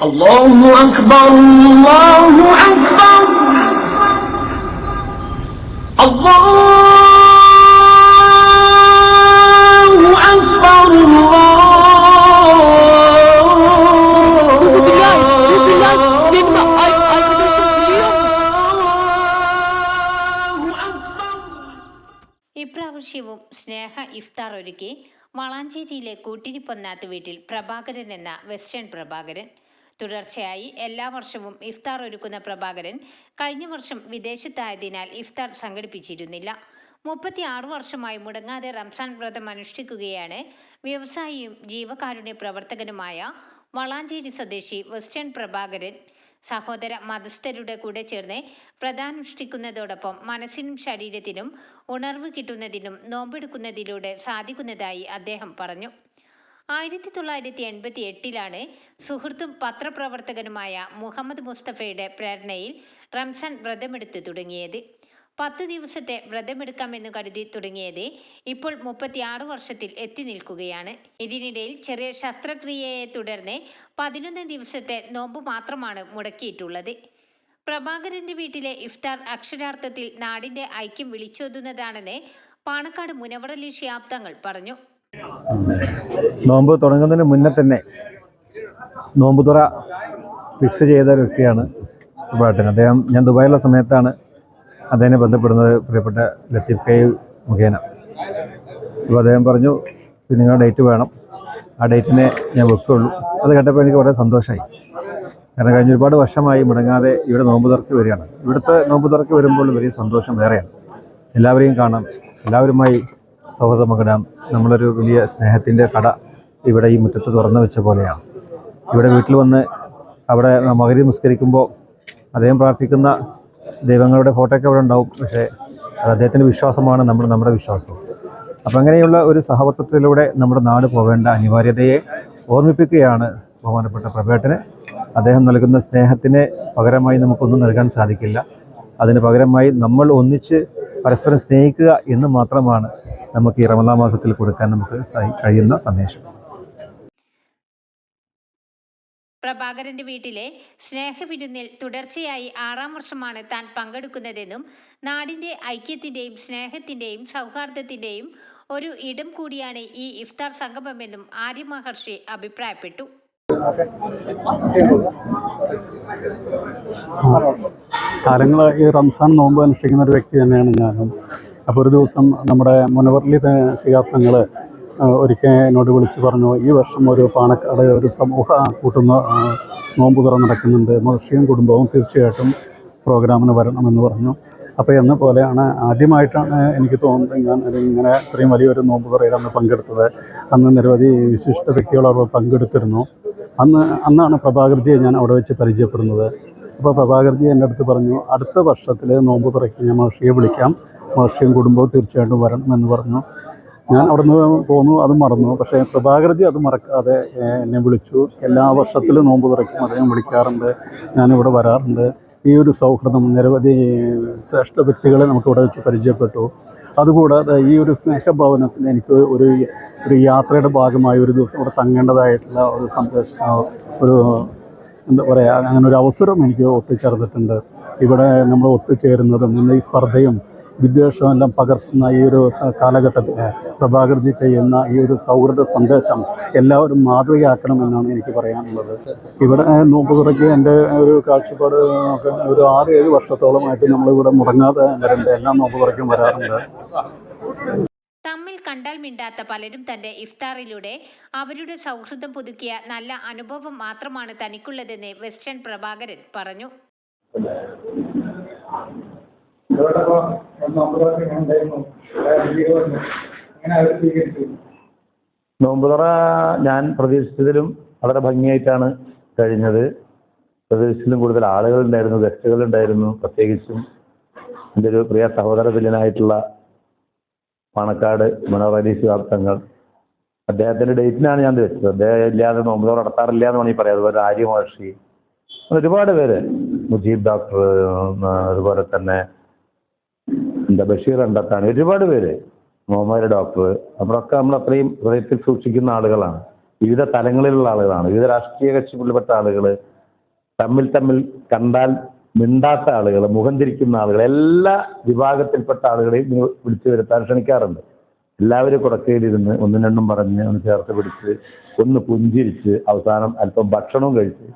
الله അക്ബർ الله അക്ബർ الله അക്ബർ ഇപ്രാവശ്യവും സ്നേഹ ഇഫ്താർ ഒരുക്കി വളാഞ്ചേരിയിലെ കൂട്ടിരിപ്പൊന്നാത്ത വീട്ടിൽ പ്രഭാകരൻ എന്ന വെസ്റ്റേൺ പ്രഭാകരൻ തുടർച്ചയായി എല്ലാ വർഷവും ഇഫ്താർ ഒരുക്കുന്ന പ്രഭാകരൻ കഴിഞ്ഞ വർഷം വിദേശത്തായതിനാൽ ഇഫ്താർ സംഘടിപ്പിച്ചിരുന്നില്ല. മുപ്പത്തി ആറ് വർഷമായി മുടങ്ങാതെ റംസാൻ വ്രതം അനുഷ്ഠിക്കുകയാണ് വ്യവസായിയും ജീവകാരുണ്യ പ്രവർത്തകനുമായ വളാഞ്ചേരി സ്വദേശി വെസ്റ്റേൺ പ്രഭാകരൻ. സഹോദര മതസ്ഥരുടെ കൂടെ ചേർന്ന് വ്രതാനുഷ്ഠിക്കുന്നതോടൊപ്പം മനസ്സിനും ശരീരത്തിനും ഉണർവ് കിട്ടുന്നതിനും നോമ്പെടുക്കുന്നതിലൂടെ സാധിക്കുന്നതായി അദ്ദേഹം പറഞ്ഞു. ആയിരത്തി തൊള്ളായിരത്തി എൺപത്തി എട്ടിലാണ് സുഹൃത്തും പത്രപ്രവർത്തകനുമായ മുഹമ്മദ് മുസ്തഫയുടെ പ്രേരണയിൽ റംസാൻ വ്രതമെടുത്തു തുടങ്ങിയത്. പത്തു ദിവസത്തെ വ്രതമെടുക്കാമെന്ന് കരുതി തുടങ്ങിയത് ഇപ്പോൾ മുപ്പത്തിയാറ് വർഷത്തിൽ എത്തി നിൽക്കുകയാണ്. ഇതിനിടയിൽ ചെറിയ ശസ്ത്രക്രിയയെ തുടർന്ന് പതിനൊന്ന് ദിവസത്തെ നോമ്പ് മാത്രമാണ് മുടക്കിയിട്ടുള്ളത്. പ്രഭാകരന്റെ വീട്ടിലെ ഇഫ്താർ അക്ഷരാർത്ഥത്തിൽ നാടിന്റെ ഐക്യം വിളിച്ചോതുന്നതാണെന്ന് പാണക്കാട് മുനവറലി ശിയാബ്ദങ്ങൾ പറഞ്ഞു. നോമ്പ് തുടങ്ങുന്നതിന് മുന്നേ തന്നെ നോമ്പ് തുറ ഫിക്സ് ചെയ്ത ഒരു വ്യക്തിയാണ് പാട്ടൻ അദ്ദേഹം ഞാൻ ദുബായിലുള്ള സമയത്താണ് അദ്ദേഹം ബന്ധപ്പെടുന്നത് പ്രിയപ്പെട്ട ലത്തീഫ് കൈ മുഖേന. അപ്പോൾ അദ്ദേഹം പറഞ്ഞു നിങ്ങളുടെ ഡേറ്റ് വേണം. ആ ഡേറ്റിനെ ഞാൻ വെക്കുള്ളൂ. അത് കേട്ടപ്പോൾ എനിക്ക് വളരെ സന്തോഷമായി കാരണം കഴിഞ്ഞ ഒരുപാട് വർഷമായി മുടങ്ങാതെ ഇവിടെ നോമ്പ് തുറക്ക് വരികയാണ്. ഇവിടുത്തെ നോമ്പ് തുറക്ക് വരുമ്പോൾ വലിയ സന്തോഷം വേറെയാണ്. എല്ലാവരെയും കാണാം. എല്ലാവരുമായി സൗഹൃദം പങ്കിടാം നമ്മളൊരു വലിയ സ്നേഹത്തിന്റെ കട ഇവിടെ ഈ മുറ്റത്ത് തുറന്നു വെച്ച പോലെയാണ്. ഇവിടെ വീട്ടിൽ വന്ന് അവിടെ മകരി നിസ്കരിക്കുമ്പോൾ അദ്ദേഹം പ്രാർത്ഥിക്കുന്ന ദൈവങ്ങളുടെ ഫോട്ടോയൊക്കെ അവിടെ ഉണ്ടാവും. പക്ഷേ അത് അദ്ദേഹത്തിന്റെ വിശ്വാസമാണ് നമ്മൾ നമ്മുടെ വിശ്വാസം. അപ്പം അങ്ങനെയുള്ള ഒരു സഹവർത്തത്തിലൂടെ നമ്മുടെ നാട് പോവേണ്ട അനിവാര്യതയെ ഓർമ്മിപ്പിക്കുകയാണ് ബഹുമാനപ്പെട്ട പ്രഭേട്ടന്. അദ്ദേഹം നൽകുന്ന സ്നേഹത്തിന് പകരമായി നമുക്കൊന്നും നൽകാൻ സാധിക്കില്ല. അതിന് പകരമായി നമ്മൾ ഒന്നിച്ച് പരസ്പരം സ്നേഹിക്കുക എന്ന് മാത്രമാണ് നമുക്ക് ഈ റമദാ മാസത്തിൽ കൊടുക്കാൻ നമുക്ക് കഴിയുന്ന സന്ദേശം. പ്രഭാകരന്റെ വീട്ടിലെ സ്നേഹവിരുന്നിൽ തുടർച്ചയായി ആറാം വർഷമാണ് താൻ പങ്കെടുക്കുന്നതെന്നും നാടിന്റെ ഐക്യത്തിന്റെയും സ്നേഹത്തിന്റെയും സൗഹാർദ്ദത്തിന്റെയും ഒരു ഇടം കൂടിയാണ് ഈ ഇഫ്താർ സംഗമമെന്നും ആര്യ മഹർഷി അഭിപ്രായപ്പെട്ടു. കാലങ്ങളായി റംസാൻ നോമ്പ് അനുഷ്ഠിക്കുന്ന ഒരു വ്യക്തി തന്നെയാണ് ഞാനും. അപ്പോൾ ഒരു ദിവസം നമ്മുടെ മുനവർലി ശിഹാബ്ദങ്ങൾ ഒരിക്കൽ എന്നോട് വിളിച്ച് പറഞ്ഞു ഈ വർഷം ഒരു പാണക്കാട് ഒരു സമൂഹ കൂട്ടുന്ന നോമ്പ് തുറ നടക്കുന്നുണ്ട്. മഹർഷിയും കുടുംബവും തീർച്ചയായിട്ടും പ്രോഗ്രാമിന് വരണമെന്ന് പറഞ്ഞു. അപ്പോൾ എന്ന പോലെയാണ് ആദ്യമായിട്ടാണ് എനിക്ക് തോന്നുന്നത് ഞാൻ ഇങ്ങനെ ഇത്രയും വലിയൊരു നോമ്പ് തുറയിൽ അന്ന് പങ്കെടുത്തത്. അന്ന് നിരവധി വിശിഷ്ട വ്യക്തികൾ അവിടെ പങ്കെടുത്തിരുന്നു. അന്ന് അന്നാണ് പ്രഭാകർജിയെ ഞാൻ അവിടെ വെച്ച് പരിചയപ്പെടുന്നത്. അപ്പോൾ പ്രഭാകർജി എന്റെ അടുത്ത് പറഞ്ഞു അടുത്ത വർഷത്തിൽ നോമ്പ് തുറയ്ക്ക് ഞാൻ മഹർഷിയെ വിളിക്കാം. മഹർഷിയും കുടുംബവും തീർച്ചയായിട്ടും വരണം എന്ന് പറഞ്ഞു. ഞാൻ അവിടെ നിന്ന് പോന്നു അത് മറന്നു. പക്ഷേ പ്രഭാകർജി അത് മറക്കാതെ എന്നെ വിളിച്ചു. എല്ലാ വർഷത്തിലും നോമ്പ് തുറയ്ക്കും അദ്ദേഹം വിളിക്കാറുണ്ട്. ഞാനിവിടെ വരാറുണ്ട്. ഈ ഒരു സൗഹൃദം നിരവധി ശ്രേഷ്ഠ വ്യക്തികളെ നമുക്കിവിടെ വെച്ച് പരിചയപ്പെട്ടു. അതുകൂടാതെ ഈ ഒരു സ്നേഹഭവനത്തിൽ എനിക്ക് ഒരു ഒരു യാത്രയുടെ ഭാഗമായി ഒരു ദിവസം അവിടെ തങ്ങേണ്ടതായിട്ടുള്ള ഒരു സന്ദേശ ഒരു എന്താ പറയുക അങ്ങനെ ഒരു അവസരം എനിക്ക് ഒത്തുചേർന്നിട്ടുണ്ട്. ഇവിടെ നമ്മൾ ഒത്തുചേരുന്നതും ഇന്ന് ഈ സ്പർദ്ധയും വിദ്വേഷവും എല്ലാം പകർത്തുന്ന ഈ ഒരു കാലഘട്ടത്തിൽ പ്രഭാകർജി ചെയ്യുന്ന ഈ ഒരു സൗഹൃദ സന്ദേശം എല്ലാവരും മാതൃകയാക്കണമെന്നാണ് എനിക്ക് പറയാനുള്ളത്. ഇവിടെ നോമ്പ് തുറയ്ക്ക് എന്റെ ഒരു കാഴ്ചപ്പാട് ഒരു ആറ് ഏഴ് വർഷത്തോളമായിട്ട് നമ്മളിവിടെ മുടങ്ങാതെ വരുന്നുണ്ട് എല്ലാ നോമ്പ് തുറക്കും വരാറുണ്ട്. തമ്മിൽ കണ്ടാൽ മിണ്ടാത്ത പലരും തന്റെ ഇഫ്താറിലൂടെ അവരുടെ സൗഹൃദം പുതുക്കിയ നല്ല അനുഭവം മാത്രമാണ് തനിക്കുള്ളതെന്ന് വെസ്റ്റേൺ പ്രഭാകരൻ പറഞ്ഞു. നോമ്പുതുറ ഞാൻ പ്രതീക്ഷിച്ചതിലും വളരെ ഭംഗിയായിട്ടാണ് കഴിഞ്ഞത്. പ്രതീക്ഷിച്ചതിലും കൂടുതൽ ആളുകൾ ഉണ്ടായിരുന്നു ഗസ്റ്റുകൾ ഉണ്ടായിരുന്നു പ്രത്യേകിച്ചും എന്റെ ഒരു പ്രിയ സഹോദര തുല്യനായിട്ടുള്ള പണക്കാട് മനോഹർ അലി ശിഹാബ് ഡേറ്റിനാണ് ഞാൻ വെച്ചത്. അദ്ദേഹം ഇല്ലാതെ നോമ്പുതറ നടത്താറില്ല എന്ന് വേണമെങ്കിൽ പറയാം. അതുപോലെ ആര്യ മഹർഷി ഒരുപാട് പേര്. മുജീബ് ഡോക്ടർ അതുപോലെ തന്നെ എന്താ ബഷീർ അണ്ടത്താണ് ഒരുപാട് പേര് മുഹമ്മദ് ഡോക്ടർ നമ്മളൊക്കെ നമ്മൾ അത്രയും ഹൃദയത്തിൽ സൂക്ഷിക്കുന്ന ആളുകളാണ്. വിവിധ തലങ്ങളിലുള്ള ആളുകളാണ്. വിവിധ രാഷ്ട്രീയ കക്ഷികളിൽപ്പെട്ട ആളുകൾ തമ്മിൽ തമ്മിൽ കണ്ടാൽ മിണ്ടാത്ത ആളുകൾ മുഖം തിരിക്കുന്ന ആളുകൾ എല്ലാ വിഭാഗത്തിൽപ്പെട്ട ആളുകളെയും വിളിച്ചു വരുത്താൻ ക്ഷണിക്കാറുണ്ട് എല്ലാവരും കുടക്കയിലിരുന്ന് ഒന്നും രണ്ടും പറഞ്ഞ് ഒന്ന് ചേർത്ത് പിടിച്ച് ഒന്ന് പുഞ്ചിരിച്ച് അവസാനം അല്പം ഭക്ഷണവും കഴിച്ച്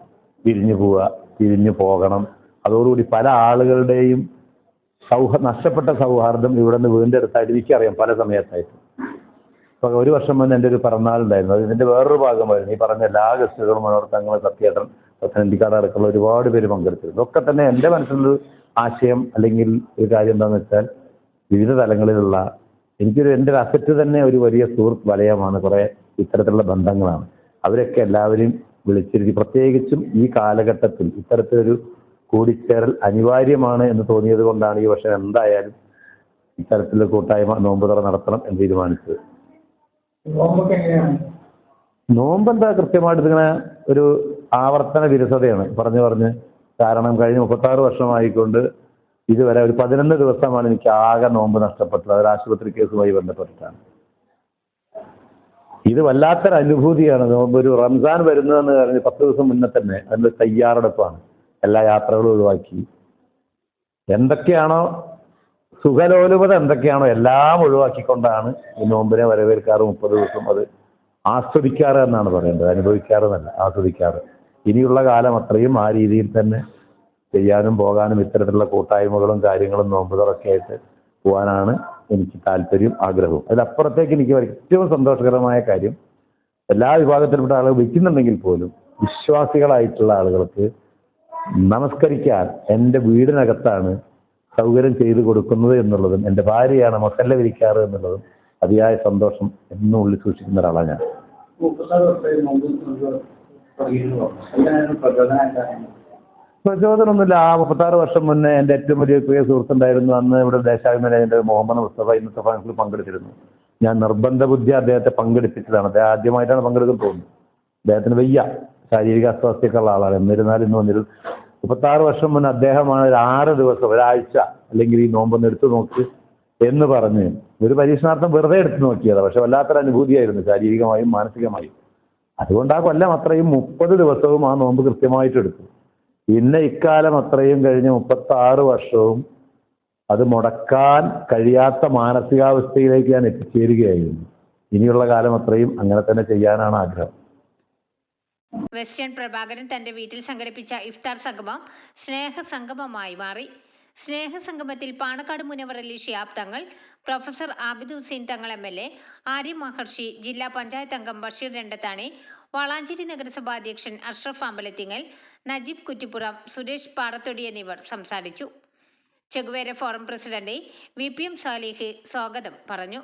തിരിഞ്ഞു പോവുക തിരിഞ്ഞു പോകണം. അതോടുകൂടി പല ആളുകളുടെയും സൗഹ നഷ്ടപ്പെട്ട സൗഹാർദ്ദം ഇവിടെ നിന്ന് വീണ്ടെടുത്തായിട്ട് എനിക്കറിയാം പല സമയത്തായിട്ട്. അപ്പൊ ഒരു വർഷം മുന്നേ എന്റെ ഒരു പിറന്നാളുണ്ടായിരുന്നു അത് ഇതിന്റെ വേറൊരു ഭാഗമായിരുന്നു. ഈ പറഞ്ഞ എല്ലാ ഗസ്റ്റുകളും മനോർത്തങ്ങൾ സത്യേട്ടൻ പത്തനംതിക്കാട് അടക്കമുള്ള ഒരുപാട് പേര് പങ്കെടുത്തിരുന്നു. ഒക്കെ തന്നെ എന്റെ മനസ്സിലൊരു ആശയം അല്ലെങ്കിൽ ഒരു കാര്യം എന്താണെന്ന് വെച്ചാൽ വിവിധ തലങ്ങളിലുള്ള എനിക്കൊരു എന്റെ ഒരു അസറ്റ് തന്നെ ഒരു വലിയ സുഹൃത്ത് വലയമാണ്. കുറേ ഇത്തരത്തിലുള്ള ബന്ധങ്ങളാണ്. അവരൊക്കെ എല്ലാവരെയും വിളിച്ചിരുത്തി പ്രത്യേകിച്ചും ഈ കാലഘട്ടത്തിൽ ഇത്തരത്തിലൊരു കൂടിച്ചേരൽ അനിവാര്യമാണ് എന്ന് തോന്നിയത് കൊണ്ടാണ് ഈ വർഷം എന്തായാലും ഇത്തരത്തിലുള്ള കൂട്ടായ്മ നോമ്പുതറ നടത്തണം എന്ന് തീരുമാനിച്ചത്. നോമ്പ് എന്താ കൃത്യമായിട്ട് ഇതിങ്ങനെ ഒരു ആവർത്തന വിരസതയാണ്. പറഞ്ഞു പറഞ്ഞ് കാരണം കഴിഞ്ഞ മുപ്പത്താറ് വർഷമായിക്കൊണ്ട് ഇതുവരെ ഒരു പതിനൊന്ന് ദിവസമാണ് എനിക്ക് ആകെ നോമ്പ് നഷ്ടപ്പെട്ടത്. അതൊരു ആശുപത്രി കേസുമായി ബന്ധപ്പെട്ടിട്ടാണ്. ഇത് വല്ലാത്തൊരു അനുഭൂതിയാണ് നോമ്പ് ഒരു റംസാൻ വരുന്നതെന്ന് പറഞ്ഞ് പത്ത് ദിവസം മുന്നേ തന്നെ അതിന്റെ തയ്യാറെടുപ്പാണ്. എല്ലാ യാത്രകളും ഒഴിവാക്കി. എന്തൊക്കെയാണോ സുഖലോലുപത എന്തൊക്കെയാണോ എല്ലാം ഒഴിവാക്കിക്കൊണ്ടാണ് ഈ നോമ്പിനെ വരവേൽക്കാറ് മുപ്പത് ദിവസം അത് ആസ്വദിക്കാറ് എന്നാണ് പറയേണ്ടത്. അനുഭവിക്കാറ് എന്നല്ല ആസ്വദിക്കാറ്. ഇനിയുള്ള കാലം അത്രയും ആ രീതിയിൽ തന്നെ ചെയ്യാനും പോകാനും ഇത്തരത്തിലുള്ള കൂട്ടായ്മകളും കാര്യങ്ങളും നോമ്പുകളൊക്കെ ആയിട്ട് പോകാനാണ് എനിക്ക് താല്പര്യം ആഗ്രഹവും. അതിലപ്പുറത്തേക്ക് എനിക്ക് ഏറ്റവും സന്തോഷകരമായ കാര്യം എല്ലാ വിഭാഗത്തിൽപ്പെട്ട ആളുകൾ വിൽക്കുന്നുണ്ടെങ്കിൽ പോലും വിശ്വാസികളായിട്ടുള്ള ആളുകൾക്ക് നമസ്കരിക്കാൻ എന്റെ വീടിനകത്താണ് സൗകര്യം ചെയ്തു കൊടുക്കുന്നത് എന്നുള്ളതും എന്റെ ഭാര്യയാണ് മൊസല്ല വിരിക്കാറ് എന്നുള്ളതും അതിയായ സന്തോഷം എന്നും ഉള്ളിൽ സൂക്ഷിക്കുന്ന ഒരാളാണ് ഞാൻ. പ്രചോദനമൊന്നുമില്ല. ആ മുപ്പത്താറ് വർഷം മുന്നേ എന്റെ ഏറ്റവും വലിയ പ്രിയ സുഹൃത്തുണ്ടായിരുന്നു. അന്ന് ഇവിടെ ദേശാഭിമാനിയുടെ മുഹമ്മദ് മുസ്തഫ ഇന്നത്തെ ഫാൻസിൽ പങ്കെടുത്തിരുന്നു. ഞാൻ നിർബന്ധ ബുദ്ധി അദ്ദേഹത്തെ പങ്കെടുപ്പിച്ചതാണ്. അദ്ദേഹം ആദ്യമായിട്ടാണ് പങ്കെടുക്കാൻ തോന്നുന്നത് അദ്ദേഹത്തിന് വയ്യ. ശാരീരിക അസ്വാസ്ഥ്യമൊക്കെ ഉള്ള ആളാണ്. എന്നിരുന്നാലും ഇന്ന് വന്നിരുന്നു. മുപ്പത്താറ് വർഷം മുന്നേ അദ്ദേഹമാണ് ഒരു ആറ് ദിവസം ഒരാഴ്ച അല്ലെങ്കിൽ ഈ നോമ്പൊന്ന് എടുത്തു നോക്ക് എന്ന് പറഞ്ഞ് ഒരു പരീക്ഷണാർത്ഥം വെറുതെ എടുത്തു നോക്കിയത്. പക്ഷെ വല്ലാത്തൊരു അനുഭൂതിയായിരുന്നു ശാരീരികമായും മാനസികമായും. അതുകൊണ്ട് ആ കൊല്ലം അത്രയും മുപ്പത് ദിവസവും ആ നോമ്പ് കൃത്യമായിട്ട് എടുത്തു. പിന്നെ ഇക്കാലം അത്രയും കഴിഞ്ഞ് മുപ്പത്തി ആറ് വർഷവും അത് മുടക്കാൻ കഴിയാത്ത മാനസികാവസ്ഥയിലേക്ക് ഞാൻ എത്തിച്ചേരുകയായിരുന്നു. ഇനിയുള്ള കാലം അത്രയും അങ്ങനെ തന്നെ ചെയ്യാനാണ് ആഗ്രഹം. വെസ്റ്റേൺ പ്രഭാകരൻ തന്റെ വീട്ടിൽ സംഘടിപ്പിച്ച ഇഫ്താർ സംഗമം സ്നേഹ സംഗമമായി മാറി. സ്നേഹസംഗമത്തിൽ പാണക്കാട് മുനവറലി ഷിയാബ് തങ്ങൾ professor Abid Hussain Thangal M L A Arya Maharshi ജില്ലാ പഞ്ചായത്ത് അംഗം ബഷീർ രണ്ടത്താണി വളാഞ്ചേരി നഗരസഭാ അധ്യക്ഷൻ അഷ്റഫ് അമ്പലത്തിങ്ങൽ നജീബ് കുറ്റിപ്പുറം സുരേഷ് പാറത്തൊടി എന്നിവർ സംസാരിച്ചു. Che Guevara forum president V P M Salih സ്വാഗതം പറഞ്ഞു.